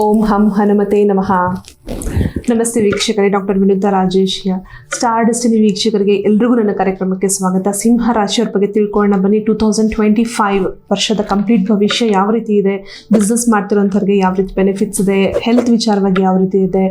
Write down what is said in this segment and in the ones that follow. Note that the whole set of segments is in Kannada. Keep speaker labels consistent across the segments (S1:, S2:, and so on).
S1: ఓం హం హనుమతే నమ. ನಮಸ್ತೆ ವೀಕ್ಷಕರೇ, doctor Vinutha Rajesh star destiny ವೀಕ್ಷಕರಿಗೆ ಎಲ್ರಿಗೂ ನನ್ನ ಕಾರ್ಯಕ್ರಮಕ್ಕೆ ಸ್ವಾಗತ. ಸಿಂಹ ರಾಶಿಯವ್ರ ಬಗ್ಗೆ ತಿಳ್ಕೊಳ್ಳೋಣ. ಬನ್ನಿ ಟೂ ತೌಸಂಡ್ ಟ್ವೆಂಟಿ ಫೈವ್ ವರ್ಷದ ಕಂಪ್ಲೀಟ್ ಭವಿಷ್ಯ ಯಾವ ರೀತಿ ಇದೆ? ಬಿಸ್ನೆಸ್ ಮಾಡ್ತಿರೋಂಥವ್ರಿಗೆ ಯಾವ ರೀತಿ ಬೆನಿಫಿಟ್ಸ್ ಇದೆ? ಹೆಲ್ತ್ ವಿಚಾರವಾಗಿ ಯಾವ ರೀತಿ ಇದೆ?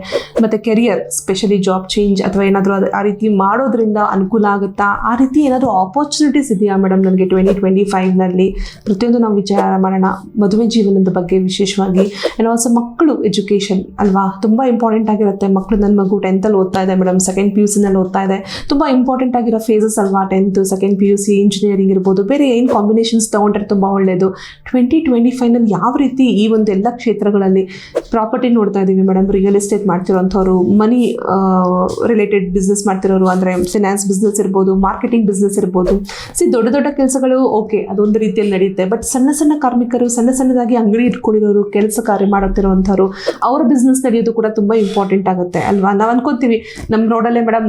S1: ಮತ್ತು ಕೆರಿಯರ್ ಸ್ಪೆಷಲಿ ಜಾಬ್ ಚೇಂಜ್ ಅಥವಾ ಏನಾದರೂ ಆ ರೀತಿ ಮಾಡೋದ್ರಿಂದ ಅನುಕೂಲ ಆಗುತ್ತಾ? ಆ ರೀತಿ ಏನಾದರೂ ಆಪರ್ಚುನಿಟೀಸ್ ಇದೆಯಾ ಮೇಡಮ್ ನನಗೆ ಟ್ವೆಂಟಿ ಟ್ವೆಂಟಿ ಫೈವ್ನಲ್ಲಿ ಪ್ರತಿಯೊಂದು ನಾವು ವಿಚಾರ ಮಾಡೋಣ. ಮದುವೆ ಜೀವನದ ಬಗ್ಗೆ ವಿಶೇಷವಾಗಿ. ಆ್ಯಂಡ್ ಆಲ್ಸೋ ಮಕ್ಕಳು ಎಜುಕೇಷನ್ ಅಲ್ವಾ? ತುಂಬ ಇಂಪಾರ್ಟೆಂಟ್ ಆಗಿರುತ್ತೆ. ಮಕ್ಕಳು ನನ್ನ ಮಗು ಟೆಂತಲ್ಲಿ ಓದ್ತಾ ಇದೆ ಮೇಡಮ್ ಸೆಕೆಂಡ್ ಪಿ ಯು ಸಿನಲ್ಲಿ ಓದ್ತಾ ಇದೆ. ತುಂಬ ಇಂಪಾರ್ಟೆಂಟ್ ಆಗಿರೋ ಫೇಸಸ್ ಅಲ್ವಾ tenth second P U C engineering ಇರ್ಬೋದು. ಬೇರೆ ಏನು ಕಾಂಬಿನೇಷನ್ಸ್ ತೊಗೊಂಡ್ರೆ ತುಂಬ ಒಳ್ಳೆಯದು ಟ್ವೆಂಟಿ ಟ್ವೆಂಟಿ ಫೈವ್ನಲ್ಲಿ ಯಾವ ರೀತಿ ಈ ಒಂದು ಎಲ್ಲ ಕ್ಷೇತ್ರಗಳಲ್ಲಿ ಪ್ರಾಪರ್ಟಿ ನೋಡ್ತಾ ಇದ್ದೀವಿ ಮೇಡಮ್ ರಿಯಲ್ ಎಸ್ಟೇಟ್ ಮಾಡ್ತಿರೋಂಥವ್ರು ಮನಿ ರಿಲೇಟೆಡ್ ಬಿಸ್ನೆಸ್ ಮಾಡ್ತಿರೋರು ಅಂದರೆ ಫಿನಾನ್ಸ್ ಬಿಸ್ನೆಸ್ ಇರ್ಬೋದು ಮಾರ್ಕೆಟಿಂಗ್ ಬಿಸ್ನೆಸ್ ಇರ್ಬೋದು. ಸಿ ದೊಡ್ಡ ದೊಡ್ಡ ಕೆಲಸಗಳು ಓಕೆ ಅದೊಂದು ರೀತಿಯಲ್ಲಿ ನಡೆಯುತ್ತೆ ಬಟ್ ಸಣ್ಣ ಸಣ್ಣ ಕಾರ್ಮಿಕರು, ಸಣ್ಣ ಸಣ್ಣದಾಗಿ ಅಂಗಡಿ ಇಟ್ಕೊಂಡಿರೋರು, ಕೆಲಸ ಕಾರ್ಯ ಮಾಡುತ್ತಿರುವಂಥವ್ರು ಅವರ ಬಿಸ್ನೆಸ್ ನಡೆಯೋದು ಕೂಡ ತುಂಬ ಇಂಪಾರ್ಟೆಂಟ್ ಆಗುತ್ತೆ ಅಲ್ವಾ? ನಾವು ಅನ್ಕೋತೀವಿ ನಮ್ಮ ರೋಡಲ್ಲೇ ಮೇಡಮ್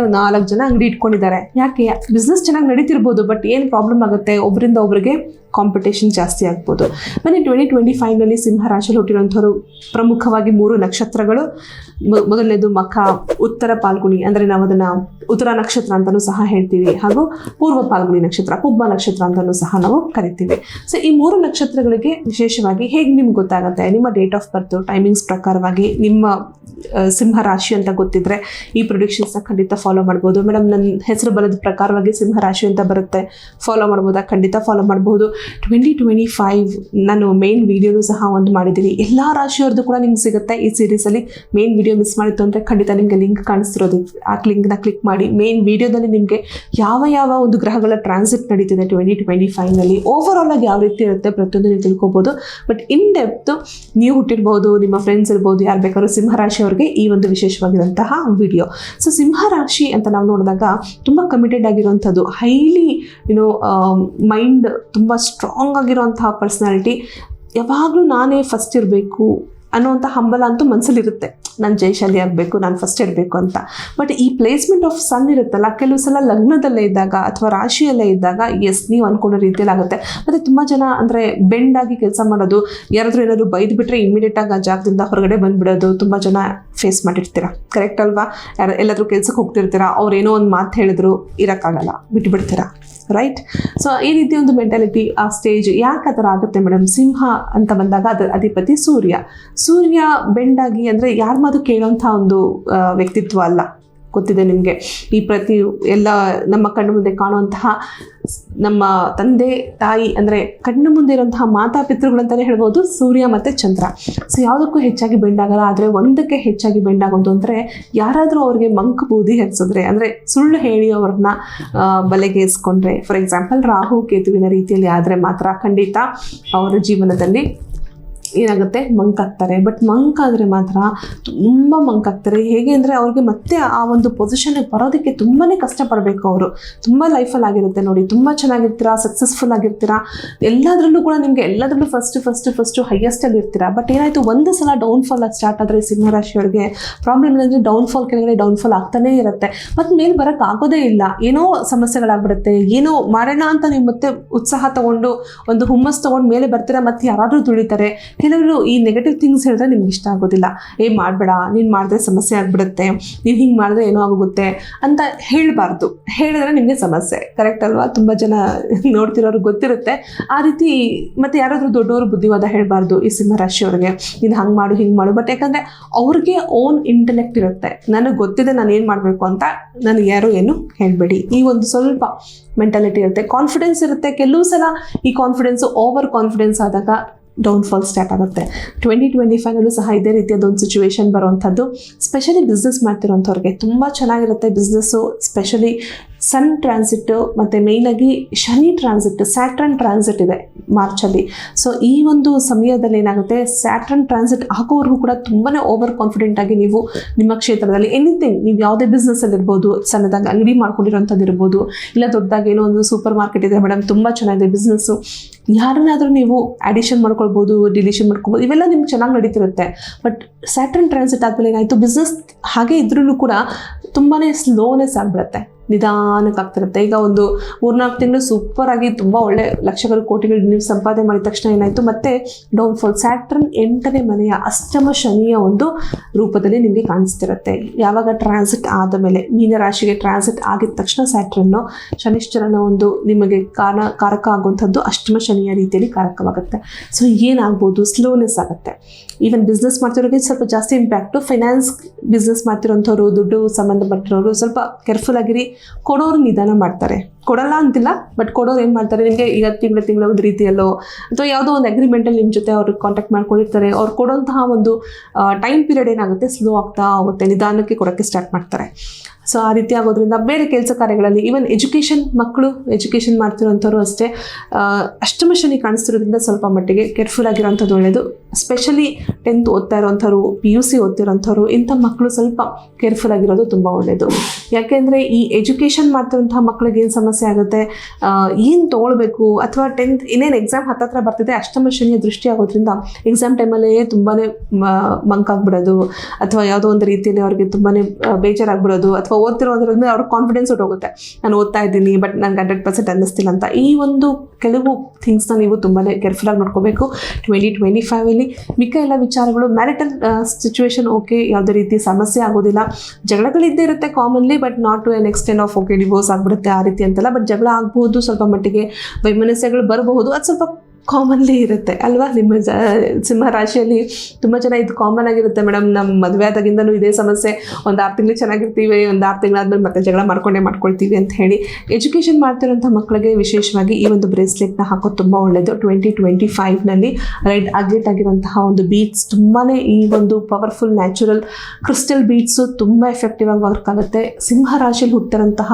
S1: ಒಂದು ನಾಲ್ಕು ಜನ ಅಂಗಡಿ ಇಟ್ಕೊಂಡಿದ್ದಾರೆ. ಯಾಕೆ? ಬಿಸ್ನೆಸ್ ಚೆನ್ನಾಗಿ ನಡೀತಿರ್ಬೋದು ಬಟ್ ಏನು ಪ್ರಾಬ್ಲಮ್ ಆಗುತ್ತೆ? ಒಬ್ಬರಿಂದ ಒಬ್ರಿಗೆ ಕಾಂಪಿಟೇಷನ್ ಜಾಸ್ತಿ ಆಗ್ಬೋದು. ಮತ್ತು ಟ್ವೆಂಟಿ ಟ್ವೆಂಟಿ ಫೈವ್ನಲ್ಲಿ ಸಿಂಹರಾಶಿಯಲ್ಲಿ ಹುಟ್ಟಿರುವಂಥವರು ಪ್ರಮುಖವಾಗಿ ಮೂರು ನಕ್ಷತ್ರಗಳು. ಮೊದಲನೇದು ಮಖ, ಉತ್ತರ ಪಾಲ್ಗುಣಿ, ಅಂದರೆ ನಾವು ಅದನ್ನು ಉತ್ತರ ನಕ್ಷತ್ರ ಅಂತಲೂ ಸಹ ಹೇಳ್ತೀವಿ. ಹಾಗೂ ಪೂರ್ವ ಪಾಲ್ಗುಣಿ ನಕ್ಷತ್ರ, ಪುಬ್ಬ ನಕ್ಷತ್ರ ಅಂತಲೂ ಸಹ ನಾವು ಕರಿತೀವಿ. ಸೊ ಈ ಮೂರು ನಕ್ಷತ್ರಗಳಿಗೆ ವಿಶೇಷವಾಗಿ ಹೇಗೆ ನಿಮ್ಗೆ ಗೊತ್ತಾಗುತ್ತೆ? ನಿಮ್ಮ ಡೇಟ್ ಆಫ್ ಬರ್ತು ಟೈಮಿಂಗ್ಸ್ ಪ್ರಕಾರವಾಗಿ ನಿಮ್ಮ ಸಿಂಹರಾಶಿ ಸಿಂಹ ರಾಶಿ ಅಂತ ಗೊತ್ತಿದ್ರೆ ಈ ಪ್ರೊಡಿಕ್ಷನ್ಸ್ನ ಖಂಡಿತ ಫಾಲೋ ಮಾಡ್ಬೋದು. ಮೇಡಮ್ ನನ್ನ ಹೆಸರು ಬಲದ ಪ್ರಕಾರವಾಗಿ ಸಿಂಹರಾಶಿ ಅಂತ ಬರುತ್ತೆ. ಫಾಲೋ ಮಾಡ್ಬೋದಾ? ಖಂಡಿತ ಫಾಲೋ ಮಾಡ್ಬೋದು. ಟ್ವೆಂಟಿ ಟ್ವೆಂಟಿ ಫೈವ್ ನಾನು ಮೇನ್ ವೀಡಿಯೋನು ಸಹ ಒಂದು ಮಾಡಿದ್ದೀನಿ. ಎಲ್ಲ ರಾಶಿಯವ್ರದ್ದು ಕೂಡ ನಿಮ್ಗೆ ಸಿಗುತ್ತೆ ಈ ಸೀರೀಸಲ್ಲಿ ಮೇನ್ ವಿಡಿಯೋ ಮಿಸ್ ಮಾಡಿತ್ತು ಅಂದರೆ ಖಂಡಿತ ನಿಮಗೆ ಲಿಂಕ್ ಕಾಣಿಸ್ತಿರೋದು. ಆ ಲಿಂಕ್ನ ಕ್ಲಿಕ್ ಮಾಡಿ. ಮೇನ್ ವಿಡಿಯೋದಲ್ಲಿ ನಿಮಗೆ ಯಾವ ಯಾವ ಒಂದು ಗ್ರಹಗಳ ಟ್ರಾನ್ಸಿಟ್ ನಡೀತಿದೆ ಟ್ವೆಂಟಿ ಟ್ವೆಂಟಿ ಫೈವ್ನಲ್ಲಿ ಓವರ್ ಆಲ್ ಆಗಿ ಯಾವ ರೀತಿ ಇರುತ್ತೆ ಪ್ರತಿಯೊಂದು ನೀವು ತಿಳ್ಕೊಬೋದು. ಬಟ್ ಇನ್ ಡೆಪ್ತ್ ನೀವು ಹುಟ್ಟಿರ್ಬೋದು, ನಿಮ್ಮ ಫ್ರೆಂಡ್ಸ್ ಇರ್ಬೋದು, ಯಾರು ಬೇಕಾದ್ರೂ ಸಿಂಹರಾಶಿಯವ್ರಿಗೆ ಈ ಒಂದು ವಿಶೇಷವಾಗಿರುವಂತಹ ವಿಡಿಯೋ ಸೊ ಸಿಂಹರಾಶಿ ಅಂತ ನಾವು ನೋಡಿದಾಗ ತುಂಬ ಕಮಿಟೆಡ್ ಆಗಿರುವಂಥದ್ದು. ಹೈಲಿ ಯುನೋ ಮೈಂಡ್ ತುಂಬ ಸ್ಟ್ರಾಂಗ್ ಆಗಿರುವಂತಹ ಪರ್ಸ್ನಾಲಿಟಿ ಯಾವಾಗಲೂ ನಾನೇ ಫಸ್ಟ್ ಇರಬೇಕು ಅನ್ನುವಂಥ ಹಂಬಲ ಅಂತೂ ಮನಸ್ಸಲ್ಲಿರುತ್ತೆ ನಾನು ಜಯಶಾಲಿ ಆಗಬೇಕು, ನಾನು ಫಸ್ಟ್ ಇರಬೇಕು ಅಂತ. ಬಟ್ ಈ ಪ್ಲೇಸ್ಮೆಂಟ್ ಆಫ್ ಸನ್ ಇರುತ್ತಲ್ಲ, ಕೆಲವು ಸಲ ಲಗ್ನದಲ್ಲೇ ಇದ್ದಾಗ ಅಥವಾ ರಾಶಿಯಲ್ಲೇ ಇದ್ದಾಗ ಎಸ್ ನೀವು ಅಂದ್ಕೊಂಡ ರೀತಿಯಲ್ಲಿ ಆಗುತ್ತೆ. ಮತ್ತು ತುಂಬ ಜನ ಅಂದರೆ ಬೆಂಡಾಗಿ ಕೆಲಸ ಮಾಡೋದು, ಯಾರಾದರೂ ಏನಾದರೂ ಬೈದು ಬಿಟ್ಟರೆ ಇಮಿಡಿಯೇಟಾಗಿ ಆ ಜಾಗದಿಂದ ಹೊರಗಡೆ ಬಂದುಬಿಡೋದು ತುಂಬ ಜನ ಫೇಸ್ ಮಾಡಿರ್ತೀರ? ಕರೆಕ್ಟ್ ಅಲ್ವಾ? ಯಾರು ಎಲ್ಲಾದರೂ ಕೆಲಸಕ್ಕೆ ಹೋಗ್ತಿರ್ತೀರ? ಅವ್ರೇನೋ ಒಂದು ಮಾತು ಹೇಳಿದ್ರು, ಇರೋಕ್ಕಾಗಲ್ಲ, ಬಿಟ್ಬಿಡ್ತೀರಾ? ರೈಟ್ ಸೊ ಈ ರೀತಿ ಒಂದು ಮೆಂಟಾಲಿಟಿ ಆ ಸ್ಟೇಜ್ ಯಾಕೆ ಆ ಥರ ಆಗುತ್ತೆ ಮೇಡಮ್ ಸಿಂಹ ಅಂತ ಬಂದಾಗ ಅದರ ಅಧಿಪತಿ ಸೂರ್ಯ. ಸೂರ್ಯ ಬೆಂಡಾಗಿ ಅಂದರೆ ಯಾರ ಮಾತು ಕೇಳೋಂಥ ಒಂದು ವ್ಯಕ್ತಿತ್ವ ಅಲ್ಲ. ಗೊತ್ತಿದೆ ನಿಮಗೆ. ಈ ಪ್ರತಿ ಎಲ್ಲ ನಮ್ಮ ಕಣ್ಣು ಮುಂದೆ ಕಾಣುವಂತಹ ನಮ್ಮ ತಂದೆ, ತಾಯಿ ಅಂದರೆ ಕಣ್ಣು ಮುಂದೆ ಇರುವಂತಹ ಮಾತಾಪಿತೃಗಳಂತಲೇ ಹೇಳ್ಬೋದು, ಸೂರ್ಯ ಮತ್ತು ಚಂದ್ರ. ಸೊ ಯಾವುದಕ್ಕೂ ಹೆಚ್ಚಾಗಿ ಬೆಂಡಾಗಲ್ಲ ಆದರೆ ಒಂದಕ್ಕೆ ಹೆಚ್ಚಾಗಿ ಬೆಂಡಾಗೋದು ಅಂದರೆ ಯಾರಾದರೂ ಅವ್ರಿಗೆ ಮಂಕ್ ಬೂದಿ ಹೆಚ್ಚಿಸಿದ್ರೆ ಅಂದರೆ ಸುಳ್ಳು ಹೇಳಿ ಅವ್ರನ್ನ ಬಲೆಗೇರಿಸ್ಕೊಂಡ್ರೆ ಫಾರ್ ಎಕ್ಸಾಂಪಲ್ ರಾಹು ಕೇತುವಿನ ರೀತಿಯಲ್ಲಿ ಆದರೆ ಮಾತ್ರ ಖಂಡಿತ ಅವರ ಜೀವನದಲ್ಲಿ ಏನಾಗುತ್ತೆ? ಮಂಕ್ ಆಗ್ತಾರೆ ಬಟ್ ಮಂಕ್ ಆದರೆ ಮಾತ್ರ ತುಂಬ ಮಂಕ್ ಆಗ್ತಾರೆ ಹೇಗೆ ಅಂದರೆ ಅವ್ರಿಗೆ ಮತ್ತೆ ಆ ಒಂದು ಪೊಸಿಷನ್ಗೆ ಬರೋದಕ್ಕೆ ತುಂಬಾ ಕಷ್ಟಪಡಬೇಕು ಅವರು. ತುಂಬ ಲೈಫಲ್ಲಿ ಆಗಿರುತ್ತೆ ನೋಡಿ. ತುಂಬ ಚೆನ್ನಾಗಿರ್ತೀರಾ? ಸಕ್ಸಸ್ಫುಲ್ ಆಗಿರ್ತೀರಾ? ಎಲ್ಲದರಲ್ಲೂ ಕೂಡ ನಿಮಗೆ ಎಲ್ಲದರಲ್ಲೂ ಫಸ್ಟ್ ಫಸ್ಟ್ ಫಸ್ಟು ಹೈಯೆಸ್ಟಲ್ಲಿ ಇರ್ತೀರಾ? ಬಟ್ ಏನಾಯಿತು? ಒಂದು ಸಲ ಡೌನ್ಫಾಲ್ ಸ್ಟಾರ್ಟ್ ಆದರೆ ಸಿಂಹರಾಶಿಯವರಿಗೆ ಪ್ರಾಬ್ಲಮ್ ಏನಂದರೆ ಡೌನ್ಫಾಲ್ ಕೆಳಗಡೆ ಡೌನ್ಫಾಲ್ ಆಗ್ತಾನೇ ಇರುತ್ತೆ. ಮತ್ತು ಮೇಲೆ ಬರೋಕ್ಕಾಗೋದೇ ಇಲ್ಲ. ಏನೋ ಸಮಸ್ಯೆಗಳಾಗ್ಬಿಡುತ್ತೆ. ಏನೋ ಮಾಡೋಣ ಅಂತ ನೀವು ಮತ್ತೆ ಉತ್ಸಾಹ ತಗೊಂಡು ಒಂದು ಹುಮ್ಮಸ್ ತಗೊಂಡು ಮೇಲೆ ಬರ್ತೀರಾ? ಮತ್ತೆ ಯಾರಾದರೂ ತುಳಿತಾರೆ ಕೆಲವರು ಈ ನೆಗೆಟಿವ್ ಥಿಂಗ್ಸ್ ಹೇಳಿದ್ರೆ ನಿಮ್ಗೆ ಇಷ್ಟ ಆಗೋದಿಲ್ಲ. ಏ, ಮಾಡಬೇಡ, ನೀನು ಮಾಡಿದ್ರೆ ಸಮಸ್ಯೆ ಆಗಿಬಿಡುತ್ತೆ. ನೀನು ಹಿಂಗೆ ಮಾಡಿದ್ರೆ ಏನೋ ಆಗೋಗುತ್ತೆ ಅಂತ ಹೇಳಬಾರ್ದು. ಹೇಳಿದ್ರೆ ನಿಮಗೆ ಸಮಸ್ಯೆ. ಕರೆಕ್ಟ್ ಅಲ್ವಾ? ತುಂಬ ಜನ ನೋಡ್ತಿರೋರು ಗೊತ್ತಿರುತ್ತೆ. ಆ ರೀತಿ ಮತ್ತೆ ಯಾರಾದರೂ ದೊಡ್ಡವರು ಬುದ್ಧಿವಾದ ಹೇಳಬಾರ್ದು ಈ ಸಿಂಹರಾಶಿಯವ್ರಿಗೆ ನೀನು ಹಂಗೆ ಮಾಡು, ಹಿಂಗೆ ಮಾಡು. ಬಟ್ ಯಾಕಂದರೆ ಅವ್ರಿಗೆ ಓನ್ ಇಂಟೆಲೆಕ್ಟ್ ಇರುತ್ತೆ. ನನಗೆ ಗೊತ್ತಿದೆ ನಾನು ಏನು ಮಾಡಬೇಕು ಅಂತ ನನಗೆ ಯಾರು ಏನು ಹೇಳಬೇಡಿ. ಈ ಒಂದು ಸ್ವಲ್ಪ ಮೆಂಟಾಲಿಟಿ ಇರುತ್ತೆ. ಕಾನ್ಫಿಡೆನ್ಸ್ ಇರುತ್ತೆ. ಕೆಲವು ಸಲ ಈ ಕಾನ್ಫಿಡೆನ್ಸು ಓವರ್ ಕಾನ್ಫಿಡೆನ್ಸ್ ಆದಾಗ ಡೌನ್ಫಾಲ್ ಸ್ಟಾರ್ಟ್ ಆಗುತ್ತೆ. ಟ್ವೆಂಟಿ ಟ್ವೆಂಟಿ ಫೈವ್ನಲ್ಲೂ ಸಹ ಇದೇ ರೀತಿಯಾದ ಒಂದು ಸಿಚುವೇಶನ್ ಬರುವಂಥದ್ದು. ಸ್ಪೆಷಲಿ ಬಿಸ್ನೆಸ್ ಮಾಡ್ತಿರೋಂಥವ್ರಿಗೆ ತುಂಬ ಚೆನ್ನಾಗಿರುತ್ತೆ ಬಿಸ್ನೆಸ್ಸು ಸ್ಪೆಷಲಿ ಸನ್ ಟ್ರಾನ್ಸಿಟ್ ಮತ್ತು ಮೇಯ್ನಾಗಿ ಶನಿ ಟ್ರಾನ್ಸಿಟ್ ಸ್ಯಾಟ್ರನ್ ಟ್ರಾನ್ಸಿಟ್ ಇದೆ ಮಾರ್ಚಲ್ಲಿ ಸೊ ಈ ಒಂದು ಸಮಯದಲ್ಲಿ ಏನಾಗುತ್ತೆ? ಸ್ಯಾಟ್ರನ್ ಟ್ರಾನ್ಸಿಟ್ ಹಾಕೋವರೆಗೂ ಕೂಡ ತುಂಬಾ ಓವರ್ ಕಾನ್ಫಿಡೆಂಟ್ ಆಗಿ ನೀವು ನಿಮ್ಮ ಕ್ಷೇತ್ರದಲ್ಲಿ ಎನಿಥಿಂಗ್ ನೀವು ಯಾವುದೇ ಬಿಸ್ನೆಸ್ಸಲ್ಲಿ ಇರ್ಬೋದು, ಸಣ್ಣದಾಗಿ ಅಂಗಡಿ ಮಾಡ್ಕೊಂಡಿರೋಂಥದ್ದು ಇರ್ಬೋದು, ಇಲ್ಲ ದೊಡ್ಡದಾಗಿ ಏನೋ ಒಂದು ಸೂಪರ್ ಮಾರ್ಕೆಟ್ ಇದೆ ಮೇಡಮ್ ತುಂಬ ಚೆನ್ನಾಗಿದೆ ಬಿಸ್ನೆಸ್ಸು ಯಾರನ್ನಾದರೂ ನೀವು ಅಡಿಷನ್ ಮಾಡ್ಕೊಳ್ಬೋದು ಡಿಲಿಷನ್ ಮಾಡ್ಕೊಬೋದು ಇವೆಲ್ಲ ನಿಮ್ಗೆ ಚೆನ್ನಾಗಿ ನಡೀತಿರುತ್ತೆ. ಬಟ್ ಸ್ಯಾಟ್ರನ್ ಟ್ರಾನ್ಸಿಟ್ ಆದಮೇಲೆ ಏನಾಯಿತು? ಬಿಸ್ನೆಸ್ ಹಾಗೆ ಇದ್ರೂ ಕೂಡ ತುಂಬಾ ಸ್ಲೋನೆಸ್ ಆಗಿಬಿಡುತ್ತೆ. ನಿಧಾನಕ್ಕೆ ಆಗ್ತಿರುತ್ತೆ. ಈಗ ಒಂದು ಮೂರ್ನಾಲ್ಕು ತಿಂಗಳು ಸೂಪರ್ ಆಗಿ ತುಂಬ ಒಳ್ಳೆ ಲಕ್ಷಗಳು ಕೋಟಿಗಳು ನೀವು ಸಂಪಾದನೆ ಮಾಡಿದ ತಕ್ಷಣ ಏನಾಯಿತು? ಮತ್ತೆ ಡೌನ್ಫಾಲ್ ಸ್ಯಾಟ್ರನ್ ಎಂಟನೇ ಮನೆಯ ಅಷ್ಟಮ ಶನಿಯ ಒಂದು ರೂಪದಲ್ಲಿ ನಿಮಗೆ ಕಾಣಿಸ್ತಿರುತ್ತೆ. ಯಾವಾಗ ಟ್ರಾನ್ಸಿಟ್ ಆದ ಮೇಲೆ ಮೀನರಾಶಿಗೆ ಟ್ರಾನ್ಸಿಟ್ ಆಗಿದ ತಕ್ಷಣ ಸ್ಯಾಟ್ರನ್ನು ಶನಿಶ್ಚರನ ಒಂದು ನಿಮಗೆ ಕಾರಣ, ಕಾರಕ ಆಗುವಂಥದ್ದು ಅಷ್ಟಮ ಶನಿಯ ರೀತಿಯಲ್ಲಿ ಕಾರಕವಾಗುತ್ತೆ. ಸೊ ಏನಾಗ್ಬೋದು? ಸ್ಲೋನೆಸ್ ಆಗುತ್ತೆ. ಈವನ್ ಬಿಸ್ನೆಸ್ ಮಾಡ್ತಿರೋರಿಗೆ ಸ್ವಲ್ಪ ಜಾಸ್ತಿ ಇಂಪ್ಯಾಕ್ಟು ಫೈನಾನ್ಸ್ ಬಿಸ್ನೆಸ್ ಮಾಡ್ತಿರೋಂಥವ್ರು, ದುಡ್ಡು ಸಂಬಂಧಪಟ್ಟಿರೋರು ಸ್ವಲ್ಪ ಕೇರ್ಫುಲ್ ಆಗಿರಿ. ಕೊಡೋರು ನಿಧಾನ ಮಾಡ್ತಾರೆ. ಕೊಡಲ್ಲ ಅಂತಿಲ್ಲ ಬಟ್ ಕೊಡೋರು ಏನು ಮಾಡ್ತಾರೆ? ನಿಮಗೆ ಈಗ ತಿಂಗಳ ತಿಂಗಳ ಒಂದು ರೀತಿಯಲ್ಲೋ, ಅಥವಾ ಯಾವುದೋ ಒಂದು ಅಗ್ರಿಮೆಂಟಲ್ಲಿ ನಿಮ್ಮ ಜೊತೆ ಅವ್ರಿಗೆ ಕಾಂಟ್ಯಾಕ್ಟ್ ಮಾಡ್ಕೊಂಡಿರ್ತಾರೆ, ಅವ್ರು ಕೊಡೋಂತಹ ಒಂದು ಟೈಮ್ ಪೀರಿಯಡ್ ಏನಾಗುತ್ತೆ? ಸ್ಲೋ ಆಗ್ತಾ ಹೋಗುತ್ತೆ, ನಿಧಾನಕ್ಕೆ ಕೊಡೋಕ್ಕೆ ಸ್ಟಾರ್ಟ್ ಮಾಡ್ತಾರೆ. ಸೊ ಆ ರೀತಿ ಆಗೋದ್ರಿಂದ ಬೇರೆ ಕೆಲಸ ಕಾರ್ಯಗಳಲ್ಲಿ ಈವನ್ ಎಜುಕೇಷನ್ ಮಕ್ಕಳು ಎಜುಕೇಷನ್ ಮಾಡ್ತಿರೋಂಥವ್ರು ಅಷ್ಟೇ ಅಷ್ಟಮಶನಿ ಅಷ್ಟಮ ಕಾಣಿಸ್ತಿರೋದ್ರಿಂದ ಸ್ವಲ್ಪ ಮಟ್ಟಿಗೆ ಕೇರ್ಫುಲ್ ಆಗಿರೋಂಥದ್ದು ಒಳ್ಳೆಯದು ಸ್ಪೆಷಲಿ ಟೆಂತ್ ಓದ್ತಾ ಇರೋಂಥವ್ರು ಪಿ ಯು ಸಿ ಓದ್ತಿರೋಂಥವ್ರು ಇಂಥ ಮಕ್ಕಳು ಸ್ವಲ್ಪ ಕೇರ್ಫುಲ್ ಆಗಿರೋದು ತುಂಬ ಒಳ್ಳೆಯದು ಯಾಕೆಂದರೆ ಈ ಎಜುಕೇಷನ್ ಮಾಡ್ತಿರೋಂಥ ಮಕ್ಕಳಿಗೆ ಏನು ಸಮಸ್ಯೆ ಆಗುತ್ತೆ? ಏನು ತೊಗೊಳ್ಬೇಕು? ಅಥವಾ ಟೆಂತ್ ಇನ್ನೇನು ಎಕ್ಸಾಮ್ ಹತ್ತತ್ರ ಬರ್ತಿದೆ ಅಷ್ಟಮಶನಿಯ ದೃಷ್ಟಿ ಆಗೋದ್ರಿಂದ ಎಕ್ಸಾಮ್ ಟೈಮಲ್ಲೇ ತುಂಬಾ ಮಂಕಾಗ್ಬಿಡೋದು. ಅಥವಾ ಯಾವುದೋ ಒಂದು ರೀತಿಯಲ್ಲಿ ಅವ್ರಿಗೆ ತುಂಬಾ ಬೇಜಾರಾಗ್ಬಿಡೋದು, ಅಥವಾ ಓದ್ತಿರೋದ್ರಿಂದ ಅವ್ರಿಗೆ ಕಾನ್ಫಿಡೆನ್ಸ್ ಹೊಟ್ಟೋಗುತ್ತೆ ನಾನು ಓದ್ತಾ ಇದ್ದೀನಿ ಬಟ್ ನನಗೆ ಹಂಡ್ರೆಡ್ ಪರ್ಸೆಂಟ್ ಅನ್ನಿಸ್ತಿಲ್ಲ ಅಂತ. ಈ ಒಂದು ಕೆಲವು ಥಿಂಗ್ಸ್ನ ನೀವು ತುಂಬಾ ಕೇರ್ಫುಲ್ಲಾಗಿ ನೋಡ್ಕೋಬೇಕು. ಟ್ವೆಂಟಿ ಟ್ವೆಂಟಿ ಫೈವಲ್ಲಿ ಮಿಕ್ಕ ಎಲ್ಲ ವಿಚಾರಗಳು ಮ್ಯಾರಿಟಲ್ ಸಿಚುವೇಶನ್ ಓಕೆ ಯಾವುದೇ ರೀತಿ ಸಮಸ್ಯೆ ಆಗೋದಿಲ್ಲ. ಜಗಳಗಳಿದ್ದೇ ಇರುತ್ತೆ commonly but not to an extend of okay divorce ಆಗಿಬಿಡುತ್ತೆ ಆ ರೀತಿ ಅಂತಲ್ಲ ಬಟ್ ಜಗಳ ಆಗ್ಬೋದು ಸ್ವಲ್ಪ ಮಟ್ಟಿಗೆ ವೈಮನಸ್ಯಗಳು ಬರಬಹುದು. ಅದು ಸ್ವಲ್ಪ ಕಾಮನ್ಲಿ ಇರುತ್ತೆ. ಅಲ್ವಾ? ನಿಮ್ಮ ಜ, ಸಿಂಹ ರಾಶಿಯಲ್ಲಿ ತುಂಬ ಜನ ಇದು ಕಾಮನ್ ಆಗಿರುತ್ತೆ ಮೇಡಮ್ ನಮ್ಮ ಮದುವೆ ಆದಾಗಿಂದನೂ ಇದೇ ಸಮಸ್ಯೆ. ಒಂದು ಆರು ತಿಂಗಳು ಚೆನ್ನಾಗಿರ್ತೀವಿ, ಒಂದು ಆರು ತಿಂಗಳಾದ್ಮೇಲೆ ಮತ್ತೆ ಜಗಳ ಮಾಡ್ಕೊಂಡೇ ಮಾಡ್ಕೊಳ್ತೀವಿ ಅಂತ ಹೇಳಿ ಎಜುಕೇಷನ್ ಮಾಡ್ತಿರೋಂಥ ಮಕ್ಕಳಿಗೆ ವಿಶೇಷವಾಗಿ ಈ ಒಂದು ಬ್ರೇಸ್ಲೆಟ್ನ ಹಾಕೋದು ತುಂಬ ಒಳ್ಳೆಯದು ಟ್ವೆಂಟಿ ಟ್ವೆಂಟಿ ಫೈವ್ನಲ್ಲಿ ರೆಡ್ ಅಗ್ಲೆಟ್ ಆಗಿರುವಂತಹ ಒಂದು ಬೀಟ್ಸ್ ತುಂಬಾ ಈ ಒಂದು ಪವರ್ಫುಲ್ ನ್ಯಾಚುರಲ್ ಕ್ರಿಸ್ಟಲ್ ಬೀಟ್ಸು ತುಂಬ ಎಫೆಕ್ಟಿವ್ ಆಗಿ ವರ್ಕ್ ಆಗುತ್ತೆ. ಸಿಂಹ ರಾಶಿಯಲ್ಲಿ ಹುಟ್ಟಿರೋಂತಹ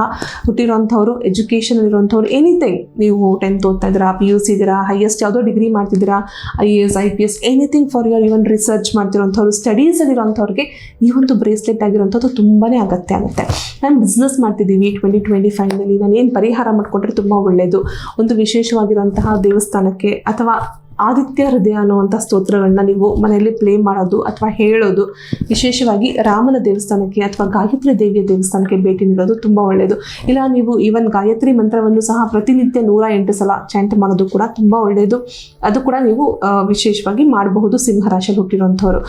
S1: ಹುಟ್ಟಿರೋಂಥವ್ರು ಎಜುಕೇಷನ್ ಇರುವಂಥವ್ರು ಎನಿಥಿಂಗ್ ನೀವು ಟೆಂತ್ ಓದ್ತಾ ಇದ್ದೀರಾ ಪಿ ಯು ಸಿ ಇದ್ದೀರಾ ಹೈಯೆಸ್ಟ್ ಯಾವುದೋ ಡಿಗ್ರಿ ಮಾಡ್ತಿದ್ದೀರಾ, I A S, I P S anything for your even research ಮಾಡ್ತಿರೋಂಥವ್ರು ಸ್ಟಡೀಸಲ್ಲಿರೋಂಥವ್ರಿಗೆ ಈ ಒಂದು ಬ್ರೇಸ್ಲೆಟ್ ಆಗಿರೋಂಥದ್ದು ತುಂಬಾ ಅಗತ್ಯ ಆಗುತ್ತೆ. ನಾನು ಬಿಸ್ನೆಸ್ ಮಾಡ್ತಿದ್ದೀವಿ ಟ್ವೆಂಟಿ ಟ್ವೆಂಟಿ ಫೈವ್ನಲ್ಲಿ ನಾನು ಏನು ಪರಿಹಾರ ಮಾಡಿಕೊಂಡ್ರೆ ತುಂಬ ಒಳ್ಳೆಯದು ಒಂದು ವಿಶೇಷವಾಗಿರುವಂತಹ ದೇವಸ್ಥಾನಕ್ಕೆ ಅಥವಾ ಆದಿತ್ಯ ಹೃದಯ ಅನ್ನುವಂಥ ಸ್ತೋತ್ರಗಳನ್ನ ನೀವು ಮನೆಯಲ್ಲಿ ಪ್ಲೇ ಮಾಡೋದು ಅಥವಾ ಹೇಳೋದು, ವಿಶೇಷವಾಗಿ ರಾಮನ ದೇವಸ್ಥಾನಕ್ಕೆ ಅಥವಾ ಗಾಯತ್ರಿ ದೇವಿಯ ದೇವಸ್ಥಾನಕ್ಕೆ ಭೇಟಿ ನೀಡೋದು ತುಂಬ ಒಳ್ಳೆಯದು ಇಲ್ಲ, ನೀವು ಈವನ್ ಗಾಯತ್ರಿ ಮಂತ್ರವನ್ನು ಸಹ ಪ್ರತಿನಿತ್ಯ ನೂರ ಎಂಟು ಸಲ ಚಾಂಟ್ ಮಾಡೋದು ಕೂಡ ತುಂಬ ಒಳ್ಳೆಯದು ಅದು ಕೂಡ ನೀವು ವಿಶೇಷವಾಗಿ ಮಾಡಬಹುದು ಸಿಂಹರಾಶಿಯಲ್ಲಿ ಹುಟ್ಟಿರುವಂಥವ್ರು.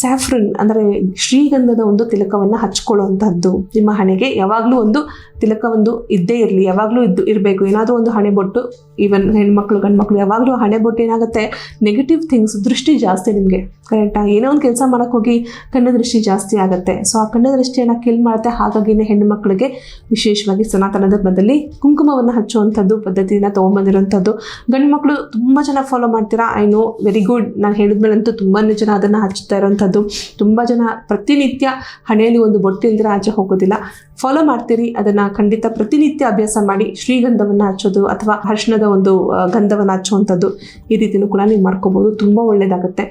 S1: ಸ್ಯಾಫ್ರನ್ ಅಂದರೆ ಶ್ರೀಗಂಧದ ಒಂದು ತಿಲಕವನ್ನು ಹಚ್ಕೊಳ್ಳುವಂಥದ್ದು ನಿಮ್ಮ ಹಣೆಗೆ ಯಾವಾಗಲೂ ಒಂದು ತಿಲಕ ಒಂದು ಇದ್ದೇ ಇರಲಿ, ಯಾವಾಗಲೂ ಇದ್ದು ಇರಬೇಕು. ಏನಾದರೂ ಒಂದು ಹಣೆ ಬೊಟ್ಟು ಈವನ್ ಹೆಣ್ಮಕ್ಳು, ಗಂಡ್ಮಕ್ಳು ಯಾವಾಗಲೂ ಹಣೆ ಬೊಟ್ಟು ಏನಾಗುತ್ತೆ ನೆಗೆಟಿವ್ ಥಿಂಗ್ಸ್ ದೃಷ್ಟಿ ಜಾಸ್ತಿ ನಿಮಗೆ. ಕರೆಕ್ಟಾ ಏನೋ ಒಂದು ಕೆಲಸ ಮಾಡೋಕ್ಕೆ ಹೋಗಿ ಕಣ್ಣು ದೃಷ್ಟಿ ಜಾಸ್ತಿ ಆಗುತ್ತೆ. ಸೊ ಆ ಕಣ್ಣು ದೃಷ್ಟಿಯನ್ನು ಕಿಲ್ ಮಾಡುತ್ತೆ. ಹಾಗಾಗಿನೇ ಹೆಣ್ಣು ಮಕ್ಕಳಿಗೆ ವಿಶೇಷವಾಗಿ ಸನಾತನ ಬದಲಿ ಕುಂಕುಮವನ್ನು ಹಚ್ಚುವಂಥದ್ದು, ಪದ್ಧತಿಯನ್ನು ತೊಗೊಂಬಂದಿರೋಂಥದ್ದು ಗಂಡು ಮಕ್ಕಳು ತುಂಬ ಜನ ಫಾಲೋ ಮಾಡ್ತೀರಾ? ಐ ನೋ ವೆರಿ ಗುಡ್ ನಾನು ಹೇಳಿದ್ಮೇಲಂತೂ ತುಂಬಾ ಜನ ಅದನ್ನು ಹಚ್ತಾ ಇರೋವಂಥದ್ದು. ತುಂಬ ಜನ ಪ್ರತಿನಿತ್ಯ ಹಣೆಯಲ್ಲಿ ಒಂದು ಬೊಟ್ಟು ಇಲ್ದಿರ ಆಚೆ ಹೋಗೋದಿಲ್ಲ. ಫಾಲೋ ಮಾಡ್ತೀರಿ. ಅದನ್ನು ಖಂಡಿತ ಪ್ರತಿನಿತ್ಯ ಅಭ್ಯಾಸ ಮಾಡಿ ಶ್ರೀಗಂಧವನ್ನು ಹಚ್ಚೋದು ಅಥವಾ ಅರ್ಶಿಣದ ಒಂದು ಗಂಧವನ್ನು ಹಚ್ಚುವಂಥದ್ದು ಈ ರೀತಿಯೂ ಕೂಡ ನೀವು ಮಾಡ್ಕೋಬೋದು. ತುಂಬ ಒಳ್ಳೆಯದಾಗುತ್ತೆ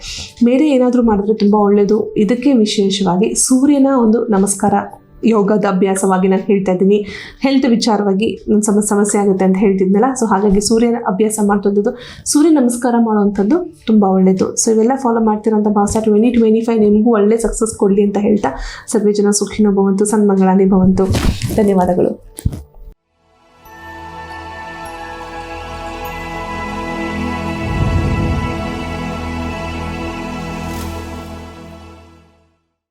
S1: ಬೇರೆ ಏನಾದರೂ ಮಾಡಿದ್ರೆ ತುಂಬ ಒಳ್ಳೆಯದು ಇದಕ್ಕೆ ವಿಶೇಷವಾಗಿ ಸೂರ್ಯನ ಒಂದು ನಮಸ್ಕಾರ, ಯೋಗದ ಅಭ್ಯಾಸವಾಗಿ ನಾನು ಹೇಳ್ತಾ ಇದ್ದೀನಿ. ಹೆಲ್ತ್ ವಿಚಾರವಾಗಿ ಸಮ, ಸಮಸ್ಯೆ ಆಗುತ್ತೆ ಅಂತ ಹೇಳ್ತಿದ್ನಲ್ಲ ಸೊ ಹಾಗಾಗಿ ಸೂರ್ಯನ ಅಭ್ಯಾಸ ಮಾಡ್ತಂಥದ್ದು ಸೂರ್ಯ ನಮಸ್ಕಾರ ಮಾಡುವಂಥದ್ದು ತುಂಬ ಒಳ್ಳೆಯದು ಸೊ ಇವೆಲ್ಲ ಫಾಲೋ ಮಾಡ್ತಿರೋಂಥ ಭಾಷಾ ಟ್ವೆಂಟಿ ಟ್ವೆಂಟಿ ಫೈವ್ ನಿಮಗೂ ಒಳ್ಳೆ ಸಕ್ಸಸ್ ಕೊಡಲಿ ಅಂತ ಹೇಳ್ತಾ ಸರ್ವೇ ಜನ ಸುಖಿನೋ ಭವಂತು, ಸನ್ಮಂಗಳಾನೇ ಭವಂತು. ಧನ್ಯವಾದಗಳು.